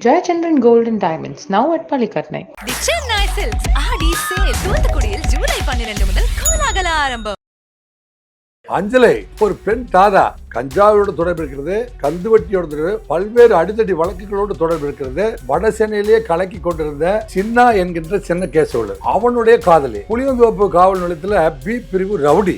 Jayachandran Gold and Diamonds, now at Palikatnai. The Chennai silks Aadi sale தூத்துக்குடியில் July பன்னிரண்டு முதல் கோலாகல ஆரம்பம். அஞ்சலை ஒரு பெண் தாதா கஞ்சாவோடு தொடர்பு இருக்கிறது கந்துவட்டியோட தொடர்பு பல்வேறு அடித்தடி வழக்குகளோடு தொடர்பு இருக்கிறது வட சென்னையிலேயே கலக்கி கொண்டிருந்த சின்னா என்கின்ற சின்ன கேசவலு அவனுடைய காதலி புளியந்தோப்பு காவல் நிலையத்துல பி பிரிவு ரவுடி.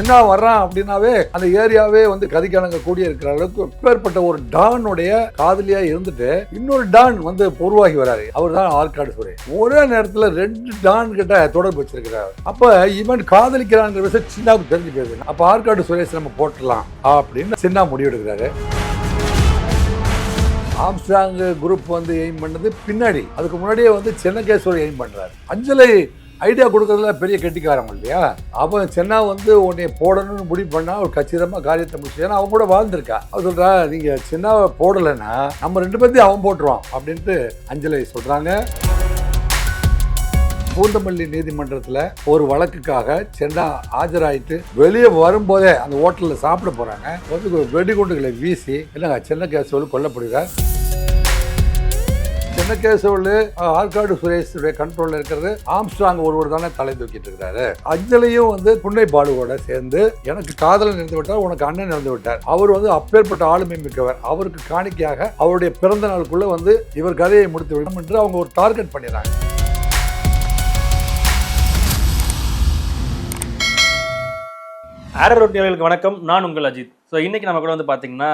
சின்னா வர்றான் அப்படின்னாவே அந்த ஏரியாவே வந்து கதிக்கணங்க கூடிய இருக்கிற அளவுக்கு பேர்பட்ட ஒரு டானுடைய காதலியா இருந்துட்டு இன்னொரு டான் வந்து உருவாகி வராரு. அவர் தான் ஆற்காடு சுரே. ஒரே நேரத்துல ரெண்டு டான் கிட்ட தொடர்பு வச்சிருக்கிறார். அப்ப இவன் காதலிக்கிறாங்கிற விஷயம் சின்னாவுக்கு தெரிஞ்சு போயிருது. அப்ப ஆற்காடு சுரேஷ் நம்ம போட்டுடலாம் அப்படின்னு சின்னா முடிவெடுக்கிறாரு. ஆம்ஸ்டாங் குரூப் வந்து எய்ம் பண்ணது பின்னாடி. அதுக்கு முன்னாடியே வந்து சென்னகேஸ்வரர் எய்ம் பண்றாரு. அஞ்சலை ஐடியா கொடுக்கறதுல பெரிய கெட்டிக்காரங்க இல்லையா? அவன் சென்னா வந்து உன்னை போடணும்னு முடிவு பண்ணால் ஒரு கச்சிதமாக காரியத்தை முடிச்சு ஏன்னா அவன் கூட வாழ்ந்திருக்கா. அவன் சொல்கிறா நீங்கள் சென்னாவை போடலைன்னா நம்ம ரெண்டு பேர்த்தையும் அவன் போட்டுருவான். அப்படின்ட்டு அஞ்சலை சொல்கிறாங்க பூந்தமல்லி நீதிமன்றத்தில் ஒரு வழக்குக்காக சென்னா ஆஜராயிட்டு வெளியே வரும்போதே அந்த ஹோட்டலில் சாப்பிட போகிறாங்க வந்து வெடிகுண்டுகளை வீசி இல்லைங்க சின்ன கேசவல் கொல்லப்படுகிறார்? கேசவல் ஆற்காடு சுரேஷுடைய கண்ட்ரோல்ல இருக்கிறது. ஆம்ஸ்ட்ராங் ஒருவர் தானே தலை தூக்கிட்டு இருக்கிறாரு. அஞ்சலியும் வந்து புன்னை பாலுவோட சேர்ந்து எனக்கு காதலன் இருந்து விட்டார் உனக்கு அண்ணன் இருந்து விட்டார். அவர் வந்து அப்பேற்பட்ட ஆளுமை மிக்கவர். அவருக்கு காணிக்கையாக அவருடைய பிறந்த நாளுக்குள்ள வந்து இவர் கதையை முடித்து விடும் என்று அவங்க ஒரு டார்கெட் பண்ணிடுறாங்க. ஆரர் நேயர்களுக்கு வணக்கம். நான் உங்கள் அஜித். ஸோ இன்னைக்கு நம்ம கூட வந்து பார்த்தீங்கன்னா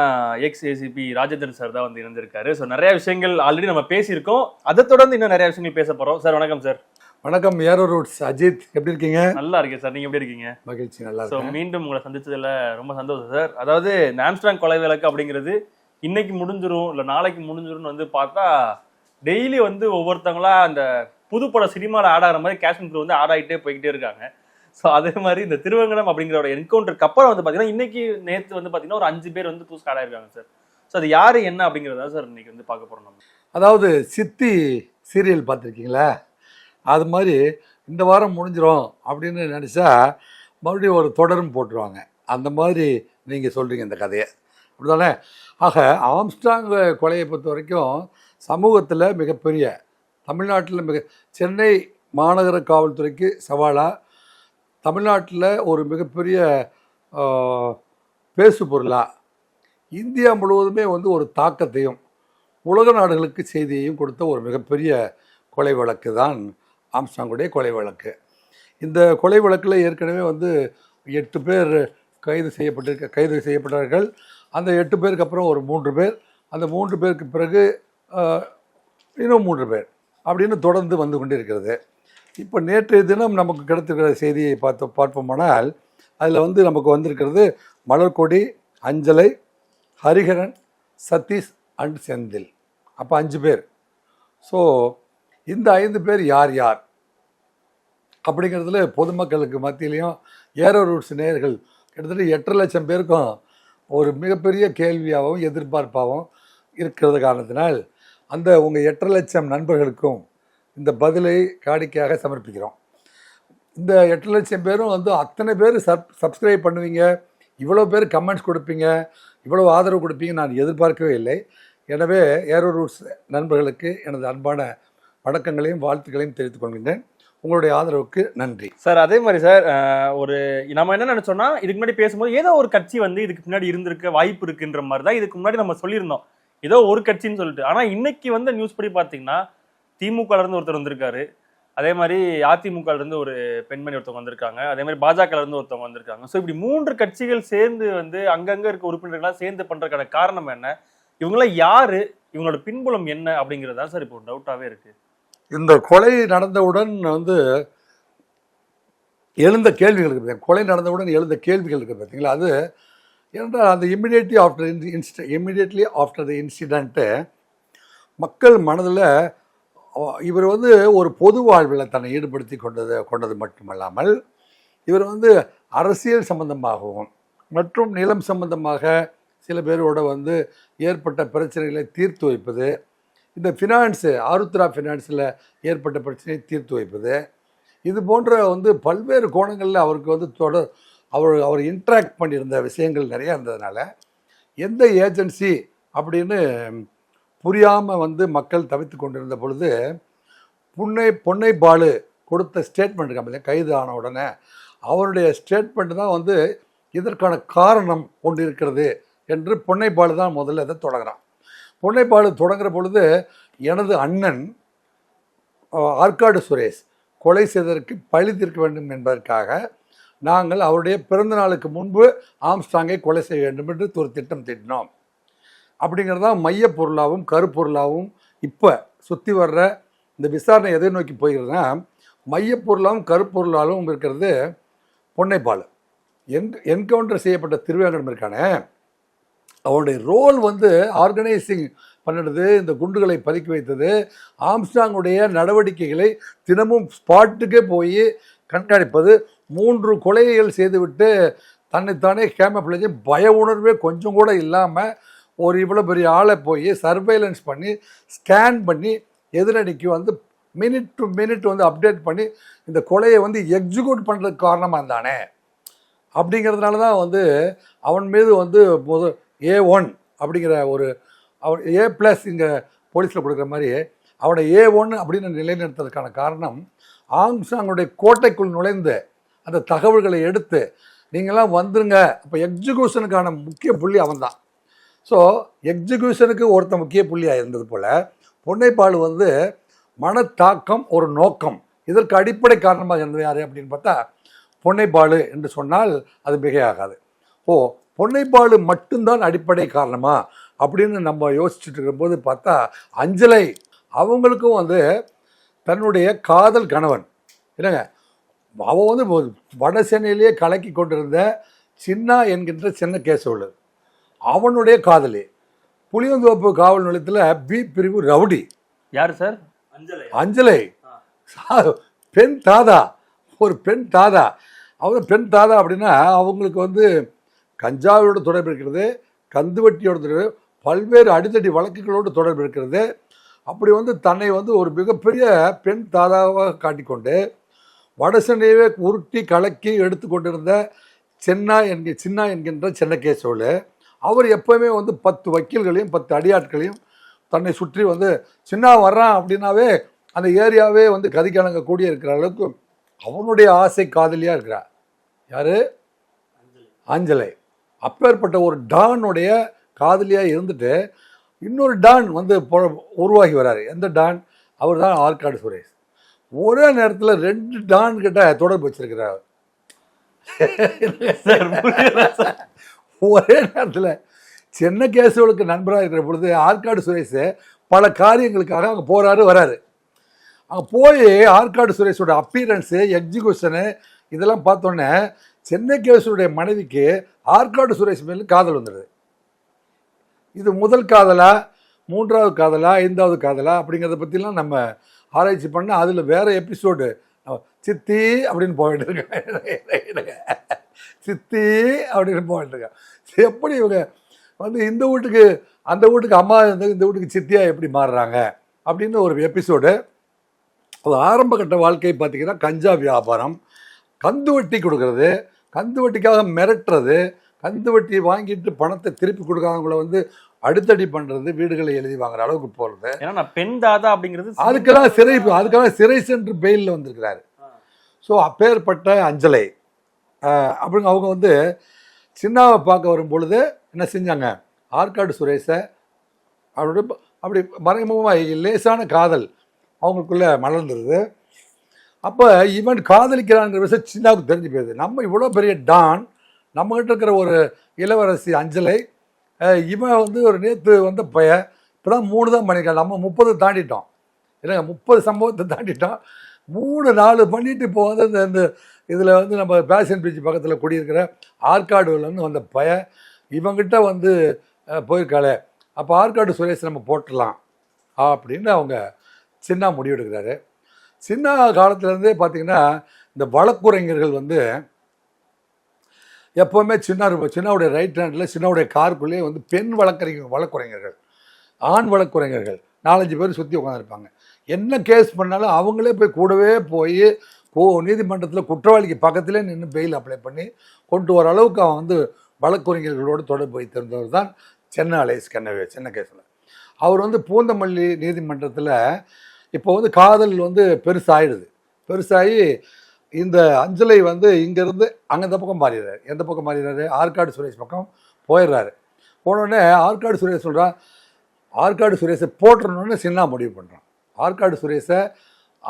எக்ஸ் ஏசிபி ராஜேந்திரன் சார் தான் வந்து இருந்திருக்காரு ஸோ நிறைய விஷயங்கள் ஆல்ரெடி நம்ம பேசியிருக்கோம். அதை தொடர்ந்து இன்னும் நிறைய விஷயங்கள் பேச போகிறோம் சார் வணக்கம் சார் வணக்கம் ஏரோ ரூட்ஸ் அஜித் எப்படி இருக்கீங்க? நல்லா இருக்கேன் சார் நீங்கள் எப்படி இருக்கீங்க? மகிழ்ச்சி நல்லா ஸோ மீண்டும் உங்களை சந்திச்சதுல ரொம்ப சந்தோஷம் சார் அதாவது நாம்ஸ்டாங் கொலை விளக்கு அப்படிங்கிறது இன்னைக்கு முடிஞ்சிரும் இல்லை நாளைக்கு முடிஞ்சிரும்னு வந்து பார்த்தா டெய்லி வந்து ஒவ்வொருத்தங்களா அந்த புதுப்பட சினிமாவில் ஆட் ஆகிற மாதிரி கேஷ் வந்து ஆட் ஆகிட்டே போய்கிட்டே இருக்காங்க. ஸோ அதே மாதிரி இந்த திருவங்கடம் அப்படிங்கிறோட என்கவுண்டருக்கு அப்புறம் வந்து பார்த்தீங்கன்னா இன்னைக்கு நேற்று வந்து பார்த்தீங்கன்னா ஒரு அஞ்சு பேர் வந்து புதுசு ஆட் ஆயிருக்காங்க சார். ஸோ அது யார் என்ன அப்படிங்கிறதா சார் இன்னைக்கு வந்து பார்க்க போகிறோம் நம்ம. அதாவது சித்தி சீரியல் பார்த்துருக்கீங்களா? அது மாதிரி இந்த வாரம் முடிஞ்சிரும் அப்படின்னு நினச்சா மறுபடியும் ஒரு தொடரும் போட்டுருவாங்க. அந்த மாதிரி நீங்கள் சொல்கிறீங்க இந்த கதையை. அப்படிதானே ஆக ஆம்ஸ்டாங் கொலையை பொறுத்த வரைக்கும் சமூகத்தில் மிகப்பெரிய தமிழ்நாட்டில் மிக சென்னை மாநகர காவல்துறைக்கு சவாலாக தமிழ்நாட்டில் ஒரு மிகப்பெரிய பேசு பொருளாக இந்தியா முழுவதுமே வந்து ஒரு தாக்கத்தையும் உலக நாடுகளுக்கு செய்தியையும் கொடுத்த ஒரு மிகப்பெரிய கொலை வழக்கு தான் ஆம்சாங்குடைய கொலை வழக்கு. இந்த கொலை வழக்கில் ஏற்கனவே வந்து எட்டு பேர் கைது செய்யப்பட்டிருக்க கைது செய்யப்பட்டார்கள். அந்த எட்டு பேருக்கு அப்புறம் ஒரு மூன்று பேர். அந்த மூன்று பேருக்கு பிறகு இன்னும் மூன்று பேர் அப்படின்னு தொடர்ந்து வந்து கொண்டிருக்கிறது. இப்போ நேற்றைய தினம் நமக்கு கிடைத்திருக்கிற செய்தியை பார்த்து பார்ப்போமானால் அதில் வந்து நமக்கு வந்திருக்கிறது மலர்கொடி அஞ்சலை ஹரிஹரன் சதீஷ் அண்ட் செந்தில். அப்போ அஞ்சு பேர். ஸோ இந்த ஐந்து பேர் யார் யார்? அப்படிங்கிறதுல பொதுமக்களுக்கு மத்தியிலையும் ஏரோ ரூட்ஸ் நேயர்கள் கிட்டத்தட்ட எட்டரை லட்சம் பேருக்கும் ஒரு மிகப்பெரிய கேள்வியாகவும் எதிர்பார்ப்பாகவும் இருக்கிறது காரணத்தினால் அந்த உங்கள் எட்டரை லட்சம் நண்பர்களுக்கும் இந்த பதிலை காணிக்கையாக சமர்ப்பிக்கிறோம். இந்த எட்டு லட்சம் பேரும் வந்து அத்தனை பேர் சப் சப்ஸ்கிரைப் பண்ணுவீங்க. இவ்வளோ பேர் கமெண்ட்ஸ் கொடுப்பீங்க. இவ்வளோ ஆதரவு கொடுப்பீங்க. நான் எதிர்பார்க்கவே இல்லை. எனவே ஏரோ ரூட்ஸ் நண்பர்களுக்கு எனது அன்பான வணக்கங்களையும் வாழ்த்துக்களையும் தெரிவித்துக் கொள்கின்றேன். உங்களுடைய ஆதரவுக்கு நன்றி. சார் அதே மாதிரி சார் ஒரு நம்ம என்ன நினைச்சோம்னா இதுக்கு முன்னாடி பேசும்போது ஏதோ ஒரு கட்சி வந்து இதுக்கு பின்னாடி இருந்திருக்க வாய்ப்பு இருக்குன்ற மாதிரி தான் இதுக்கு முன்னாடி நம்ம சொல்லியிருந்தோம். ஏதோ ஒரு கட்சின்னு சொல்லிட்டு. ஆனால் இன்னைக்கு வந்த நியூஸ் படி பார்த்தீங்கன்னா திமுகலேருந்து இருந்து ஒருத்தர் வந்திருக்காரு. அதே மாதிரி அதிமுகலேருந்து ஒரு பெண்மணி ஒருத்தவங்க வந்திருக்காங்க. அதே மாதிரி பாஜகலேருந்து ஒருத்தவங்க வந்திருக்காங்க. ஸோ இப்படி மூன்று கட்சிகள் சேர்ந்து வந்து அங்கங்கே இருக்க உறுப்பினர்கள்லாம் சேர்ந்து பண்ணுறதுக்கான காரணம் என்ன? இவங்களாம் யார்? இவங்களோட பின்புலம் என்ன? அப்படிங்கிறது தான் சார் இப்போ டவுட்டாகவே இருக்குது இந்த கொலை நடந்தவுடன் வந்து எழுந்த கேள்விகள் இருக்குது கொலை நடந்தவுடன் எழுந்த கேள்விகள் இருக்குது பார்த்தீங்களா அது ஏனென்றால் அந்த இம்மிடியேட்லி ஆஃப்டர் இன்ஸ்ட இம்மிடியேட்லி ஆஃப்டர் த இன்சிடெண்ட்டு மக்கள் மனதில் இவர் வந்து ஒரு பொது வாழ்வில் தன்னை ஈடுபடுத்தி கொண்டது கொண்டது மட்டுமல்லாமல் இவர் வந்து அரசியல் சம்பந்தமாகவும் மற்றும் நிலம் சம்பந்தமாக சில பேரோட வந்து ஏற்பட்ட பிரச்சனைகளை தீர்த்து வைப்பது இந்த ஃபினான்ஸு ஆருத்ரா ஃபினான்ஸில் ஏற்பட்ட பிரச்சனையை தீர்த்து வைப்பது இது போன்ற வந்து பல்வேறு கோணங்களில் அவருக்கு வந்து தொடர் அவர் அவர் இன்ட்ராக்ட் பண்ணியிருந்த விஷயங்கள் நிறையா இருந்ததுனால எந்த ஏஜென்சி அப்படின்னு புரியாமல் வந்து மக்கள் தவித்து கொண்டிருந்த பொழுது புன்னை பொன்னை பாலு கொடுத்த ஸ்டேட்மெண்ட் இருக்காங்க கைது ஆன உடனே. அவருடைய ஸ்டேட்மெண்ட் தான் வந்து இதற்கான காரணம் கொண்டு இருக்கிறது என்று பொன்னைப்பாலு தான் முதல்ல இதை தொடங்குறான். பொன்னைப்பாலு தொடங்குற பொழுது எனது அண்ணன் ஆற்காடு சுரேஷ் கொலை செய்ததற்கு பழி தீர்க்க வேண்டும் என்பதற்காக நாங்கள் அவருடைய பிறந்த நாளுக்கு முன்பு ஆம்ஸ்டாங்கை கொலை செய்ய வேண்டும் என்று ஒரு திட்டம் தீட்டினோம். அப்படிங்கிறது தான் மையப்பொருளாகவும் கருப்பொருளாகவும் இப்போ சுற்றி வர்ற இந்த விசாரணை எதை நோக்கி போகிறதுனா மையப்பொருளாகவும் கருப்பொருளாகவும் இருக்கிறது பொன்னைப்பால். என் என்கவுண்டர் செய்யப்பட்ட திருவேங்கடம் இருக்கானே அவனுடைய ரோல் வந்து ஆர்கனைசிங் பண்ணினது இந்த குண்டுகளை பதுக்கி வைத்தது ஆம்ஸ்டாங்குடைய நடவடிக்கைகளை தினமும் ஸ்பாட்டுக்கே போய் கண்காணிப்பது மூன்று கொலைகள் செய்துவிட்டு தன்னைத்தானே கேமப்ளேஜ் பய உணர்வே கொஞ்சம் கூட இல்லாமல் ஒரு இவ்வளோ பெரிய ஆளை போய் சர்வைலன்ஸ் பண்ணி ஸ்கேன் பண்ணி எதிரணிக்கு வந்து மினிட் டு மினிட் வந்து அப்டேட் பண்ணி இந்த கொலையை வந்து எக்ஸிக்யூட் பண்ணுறதுக்கு காரணமாக இருந்தானே? அப்படிங்கிறதுனால தான் வந்து அவன் மீது வந்து முத ஏ ஒன் அப்படிங்கிற ஒரு அவன் ஏ ப்ளஸ் இங்கே போலீஸில் கொடுக்குற மாதிரி அவனை ஏ ஒன் அப்படின்னு நிலைநிறுத்துறதுக்கான காரணம் ஆம்சாங்குடைய கோட்டைக்குள் நுழைந்து அந்த தகவல்களை எடுத்து நீங்களாம் வந்துருங்க அப்போ எக்ஸிக்யூஷனுக்கான முக்கிய புள்ளி அவன் தான் ஸோ எக்ஸிக்யூஷனுக்கு ஒருத்த முக்கிய புள்ளியாக இருந்தது போல் பொன்னைப்பால் வந்து மனத்தாக்கம் ஒரு நோக்கம். இதற்கு அடிப்படை காரணமாக இருந்தது யார் அப்படின்னு பார்த்தா பொன்னைப்பாலு என்று சொன்னால் அது மிகையாகாது. ஓ பொன்னைப்பாலு மட்டும்தான் அடிப்படை காரணமா அப்படின்னு நம்ம யோசிச்சுட்டு இருக்கும்போது பார்த்தா அஞ்சலை அவங்களுக்கும் வந்து தன்னுடைய காதல் கணவன். இல்லைங்க அவன் வந்து வட சென்னையிலேயே கலக்கி கொண்டிருந்த சின்னா என்கின்ற சின்ன கேசவலு அவனுடைய காதலி. புளியந்தோப்பு காவல் நிலையத்தில் பி பிரிவு ரவுடி. யாரு சார்? அஞ்சலை. பெண் தாதா. ஒரு பெண் தாதா. அவங்க பெண் தாதா அப்படின்னா அவங்களுக்கு வந்து கஞ்சாவோட தொடர்பு இருக்கிறது கந்துவட்டியோட தொடர்பு பல்வேறு அடித்தடி வழக்குகளோடு தொடர்பு இருக்கிறது. அப்படி வந்து தன்னை வந்து ஒரு மிகப்பெரிய பெண் தாதாவாக காட்டிக்கொண்டு வடசென்னையவே உருட்டி கலக்கி எடுத்து கொண்டிருந்த சென்னா என்கிற சின்னா என்கின்ற சென்னகேசவலு அவர் எப்போவுமே வந்து பத்து வக்கீல்களையும் பத்து அடியாட்களையும் தன்னை சுற்றி வந்து சின்ன வர்றான் அப்படின்னாவே அந்த ஏரியாவே வந்து கதிக்கணங்க கூடிய இருக்கிற அளவுக்கு அவனுடைய ஆசை காதலியாக இருக்கிறார். யாரு? அஞ்சலை. அப்பேற்பட்ட ஒரு டானுடைய காதலியாக இருந்துட்டு இன்னொரு டான் வந்து உருவாகி வராரு எந்த டான்? அவர் தான் ஆற்காடு சுரேஷ். ஒரே நேரத்தில் ரெண்டு டான் கிட்ட தொடர்பு வச்சிருக்கிறார். ஒரே நேரத்தில் சின்ன கேசவளுக்கு நண்பராக இருக்கிற பொழுது ஆற்காடு சுரேஷ் பல காரியங்களுக்காக அங்கே போகிறாரு வராரு. அங்கே போய் ஆற்காடு சுரேஷோட அப்பீரன்ஸு எக்ஸிகூஷனு இதெல்லாம் பார்த்தோன்னே சென்னை கேசுடைய மனைவிக்கு ஆற்காடு சுரேஷ் மேலே காதல் வந்துடுது இது முதல் காதலா மூன்றாவது காதலா ஐந்தாவது காதலா அப்படிங்கிறத பற்றிலாம் நம்ம ஆராய்ச்சி பண்ண அதில் வேறு எபிசோடு சித்தி அப்படின்னு போயிட்டு இருக்கேன் சித்தி அப்படின்னு போயிட்டு இருக்கேன் எப்படி இவங்க வந்து இந்த வீட்டுக்கு அந்த வீட்டுக்கு அம்மா இருந்து இந்த வீட்டுக்கு சித்தியா எப்படி மாறுறாங்க அப்படின்னு ஒரு எபிசோடு அது ஆரம்ப கட்ட வாழ்க்கை பார்த்தீங்கன்னா கஞ்சா வியாபாரம் கந்து வட்டி கொடுக்கறது கந்து வட்டிக்காக மிரட்டுறது கந்து வட்டி வாங்கிட்டு பணத்தை திருப்பி கொடுக்காதவங்கள வந்து அடுத்தடி பண்ணுறது வீடுகளை எழுதி வாங்குற அளவுக்கு போகிறது ஏன்னா பெண் தாதா அப்படிங்கிறது அதுக்கெல்லாம் சிறை அதுக்கெல்லாம் சிறை சென்று பெயிலில் வந்திருக்கிறாரு. ஸோ அப்பேற்பட்ட அஞ்சலை. அப்படிங்க அவங்க வந்து சின்னாவை பார்க்க வரும் பொழுது என்ன செஞ்சாங்க? ஆற்காடு சுரேஷை அவரோட அப்படி மறைமுகமாக லேசான காதல் அவங்களுக்குள்ள மலர்ந்துருது. அப்போ இவன் காதலிக்கிறாங்கிற விஷயம் சின்னாவுக்கு தெரிஞ்சு போயிடுது. நம்ம இவ்வளோ பெரிய டான் நம்மகிட்ட இருக்கிற ஒரு இளவரசி அஞ்சலை இவன் வந்து ஒரு நேற்று வந்த பைய இப்போ தான் மூணு தான் பண்ணியிருக்கான். நம்ம முப்பது தாண்டிட்டோம். இல்லைங்க முப்பது சம்பவத்தை தாண்டிட்டோம். மூணு நாலு பண்ணிட்டு இப்போ வந்து இந்த இதில் வந்து நம்ம பேஷன் பீச் பக்கத்தில் குடியிருக்கிற ஆற்காடுலேருந்து வந்த பய இவங்கிட்ட வந்து போயிருக்காளே. அப்போ ஆற்காடு சுரேஷ் நம்ம போட்டுடலாம் அப்படின்னு அவங்க சின்ன முடிவெடுக்கிறாரு. சின்ன காலத்துலேருந்தே பார்த்தீங்கன்னா இந்த வழக்குரைஞர்கள் வந்து எப்போவுமே சின்ன சின்னாவுடைய ரைட் ஹேண்டில் சின்னாவுடைய காருக்குள்ளேயே வந்து பெண் வழக்கறிஞர் வழக்குரைஞர்கள் ஆண் வழக்குரைஞர்கள் நாலஞ்சு பேர் சுற்றி உட்காந்துருப்பாங்க என்ன கேஸ் பண்ணாலும் அவங்களே போய் கூடவே போய் ஓ நீதிமன்றத்தில் குற்றவாளிக்கு பக்கத்திலே நின்று பெயில் அப்ளை பண்ணி கொண்டு வர அளவுக்கு அவன் வந்து வழக்குரைஞர்களோடு தொடர்பு வைத்திருந்தவர் தான் சென்னை அலைஸ் கண்ணவே சின்ன கேஸில். அவர் வந்து பூந்தமல்லி நீதிமன்றத்தில் இப்போ வந்து காதல் வந்து பெருசாகிடுது பெருசாகி இந்த அஞ்சலை வந்து இங்கேருந்து அங்கே இந்த பக்கம் மாறிடுறாரு. எந்த பக்கம் மாறிடுறாரு? ஆற்காடு சுரேஷ் பக்கம் போயிடுறாரு. போனோடனே ஆற்காடு சுரேஷ் சொல்கிறான் ஆற்காடு சுரேஷை போட்டுறணுன்னு சின்ன முடிவு பண்ணுறான் ஆற்காடு சுரேஷை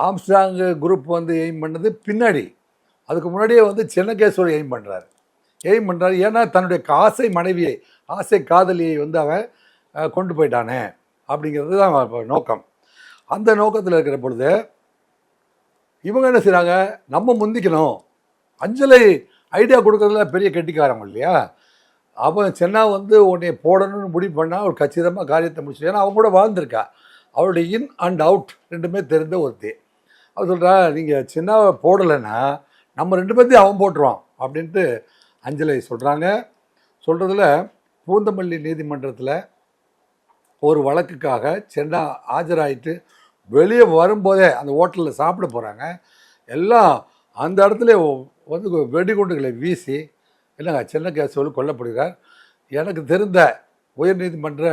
ஆம்ஸ்டாங் குரூப் வந்து எய்ம் பண்ணது பின்னாடி. அதுக்கு முன்னாடியே வந்து சின்னகேஸ்வரர் எய்ம் பண்ணுறாரு எய்ம் பண்ணுறாரு ஏன்னா தன்னுடைய ஆசை மனைவியை ஆசை காதலியை வந்து அவன் கொண்டு போயிட்டானே. அப்படிங்கிறது தான் நோக்கம். அந்த நோக்கத்தில் இருக்கிற பொழுது இவங்க என்ன செய்கிறாங்க நம்ம முந்திக்கணும். அஞ்சலை ஐடியா கொடுக்குறதுல பெரிய கெட்டிக்காரங்க இல்லையா? அவன் சென்னா வந்து உன்னை போடணும்னு முடிவு பண்ணால் அவள் கச்சிதமாக காரியத்தை முடிச்சு ஏன்னா அவன் கூட வாழ்ந்திருக்கா. அவளுடைய இன் அண்ட் அவுட் ரெண்டுமே தெரிந்த ஒருத்தி. அவள் சொல்கிறா நீங்கள் சின்னாவை போடலைன்னா நம்ம ரெண்டு பேர்த்தையும் அவன் போட்டுருவான் அப்படின்ட்டு அஞ்சலை சொல்கிறாங்க சொல்கிறதுல பூந்தமல்லி நீதிமன்றத்தில் ஒரு வழக்குக்காக சென்னா ஆஜராயிட்டு வெளியே வரும்போதே அந்த ஹோட்டலில் சாப்பிட போகிறாங்க எல்லாம் அந்த இடத்துல வந்து வெடிகுண்டுகளை வீசி இல்லைங்க சின்ன கேசவல் கொல்லப்படுகிறார். எனக்கு தெரிந்த உயர்நீதிமன்ற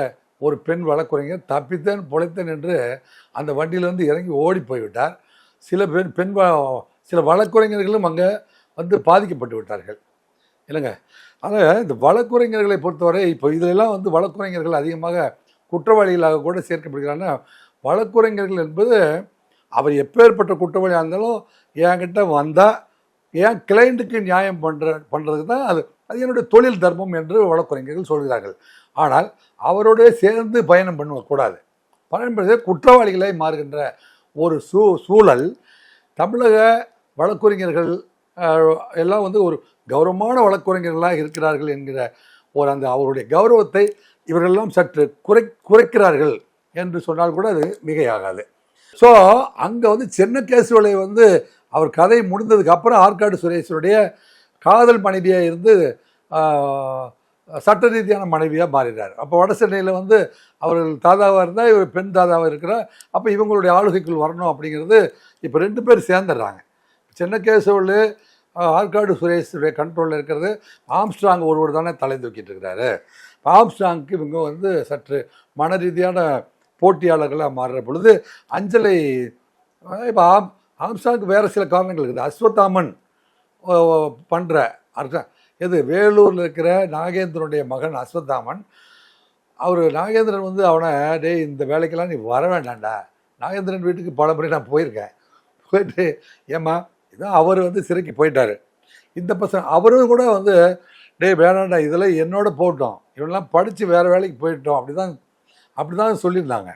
ஒரு பெண் வழக்குரைஞர் தப்பித்தேன் பொழைத்தேன் என்று அந்த வண்டியிலேருந்து இறங்கி ஓடி போய்விட்டார். சில பெண் பெண் சில வழக்குரைஞர்களும் அங்கே வந்து பாதிக்கப்பட்டு விட்டார்கள். இல்லைங்க ஆனால் இந்த வழக்குரைஞர்களை பொறுத்தவரை இப்போ இதிலெல்லாம் வந்து வழக்குரைஞர்கள் அதிகமாக குற்றவாளிகளாக கூட சேர்க்கப்படுகிறாங்கன்னா வழக்குரைஞர்கள் என்பது அவர் எப்பேற்பட்ட குற்றவாளியாக இருந்தாலும் என்கிட்ட வந்தால் என் கிளைண்ட்டுக்கு நியாயம் பண்ணுற பண்ணுறதுக்கு தான் அது அது என்னுடைய தொழில் தர்மம் என்று வழக்குரைஞர்கள் சொல்கிறார்கள். ஆனால் அவரோட சேர்ந்து பயணம் பண்ணக்கூடாது. பயணம் பண்ணுறது குற்றவாளிகளை மாறுகின்ற ஒரு சூ சூழல். தமிழக வழக்குரைஞர்கள் எல்லாம் வந்து ஒரு கௌரவமான வழக்குரைஞர்களாக இருக்கிறார்கள் என்கிற ஒரு அந்த அவருடைய கௌரவத்தை இவர்களெல்லாம் சற்று குறை குறைக்கிறார்கள் என்று சொன்னால் கூட அது மிகையாகாது. ஸோ அங்கே வந்து சின்ன கேசுவலை வந்து அவர் கதை முடிந்ததுக்கு அப்புறம் ஆற்காடு சுரேஷனுடைய காதல் மனைவியாக இருந்து சட்ட ரீதியான மனைவியாக மாறினார். அப்போ வட சென்னையில் வந்து அவர்கள் தாதாவாக இருந்தால் இவர் பெண் தாதாவாக இருக்கிறார். அப்போ இவங்களுடைய ஆளுகைக்குள் வரணும் அப்படிங்கிறது இப்போ ரெண்டு பேர் சேர்ந்துடுறாங்க. சின்ன கேசவல் ஆற்காடு சுரேஷுடைய கண்ட்ரோலில் இருக்கிறது. ஆம்ஸ்ட்ராங் ஒருவர் தானே தலை தூக்கிட்டு இருக்கிறாரு. ஆம்ஸ்ட்ராங்க்கு இவங்க வந்து சற்று மன ரீதியான போட்டியாளர்களாக மாறுற பொழுது அஞ்சலை இப்போ ஆம் ஆம்ஸ்ட்ராங்க்கு வேறு சில காரணங்கள் இருக்குது. அஸ்வத்தாமன் பண்ணுற அர்த்தம் எது வேலூரில் இருக்கிற நாகேந்திரனுடைய மகன் அஸ்வத்தாமன். அவர் நாகேந்திரன் வந்து அவனை டேய் இந்த வேலைக்கெல்லாம் நீ வர வேண்டாம்டா. நாகேந்திரன் வீட்டுக்கு பல முறை நான் போயிருக்கேன். போயிட்டு ஏம்மா இதான் அவர் வந்து சிறைக்கு போயிட்டாரு. இந்த பசங்க அவரும் கூட வந்து டேய் வேணாண்டா இதெல்லாம் என்னோட போட்டோம். இவெல்லாம் படித்து வேறு வேலைக்கு போயிட்டோம். அப்படி தான் அப்படி தான் சொல்லியிருந்தாங்க.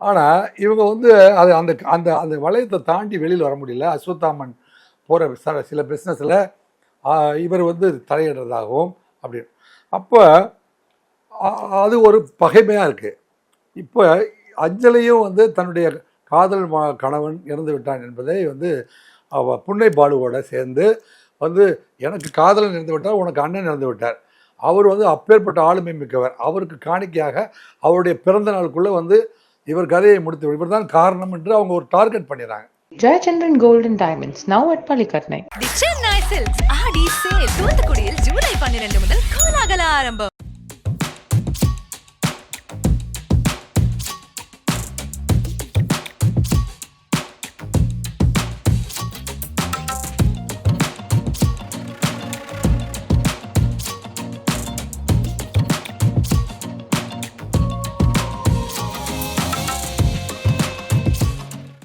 ஆனால் இவங்க வந்து அது அந்த அந்த அந்த வளையத்தை தாண்டி வெளியில் வர முடியல. அஸ்வத்தாமன் போகிற சில பிஸ்னஸில் இவர் வந்து தலையிடுறதாகவும் அப்படின்னு அப்போ அது ஒரு பகைமையாக இருக்குது இப்போ அஞ்சலியும் வந்து தன்னுடைய காதல் மா கணவன் இறந்து விட்டான் என்பதை வந்து அவ புன்னை பாலுவோட சேர்ந்து வந்து எனக்கு காதலன் இறந்து விட்டார் உனக்கு அண்ணன் இறந்து விட்டார். அவர் வந்து அப்பேற்பட்ட ஆளுமை மிக்கவர். அவருக்கு காணிக்கையாக அவருடைய பிறந்த நாளுக்குள்ளே வந்து இவர் கதையை முடித்து இவர் தான் காரணம் என்று அவங்க ஒரு டார்கெட் பண்ணிடுறாங்க. Jayachandran golden diamonds now at Pallikaranai the Chennai தூத்துக்குடியில் ஜூலை பன்னிரண்டு முதல் கோலாகல ஆரம்பம்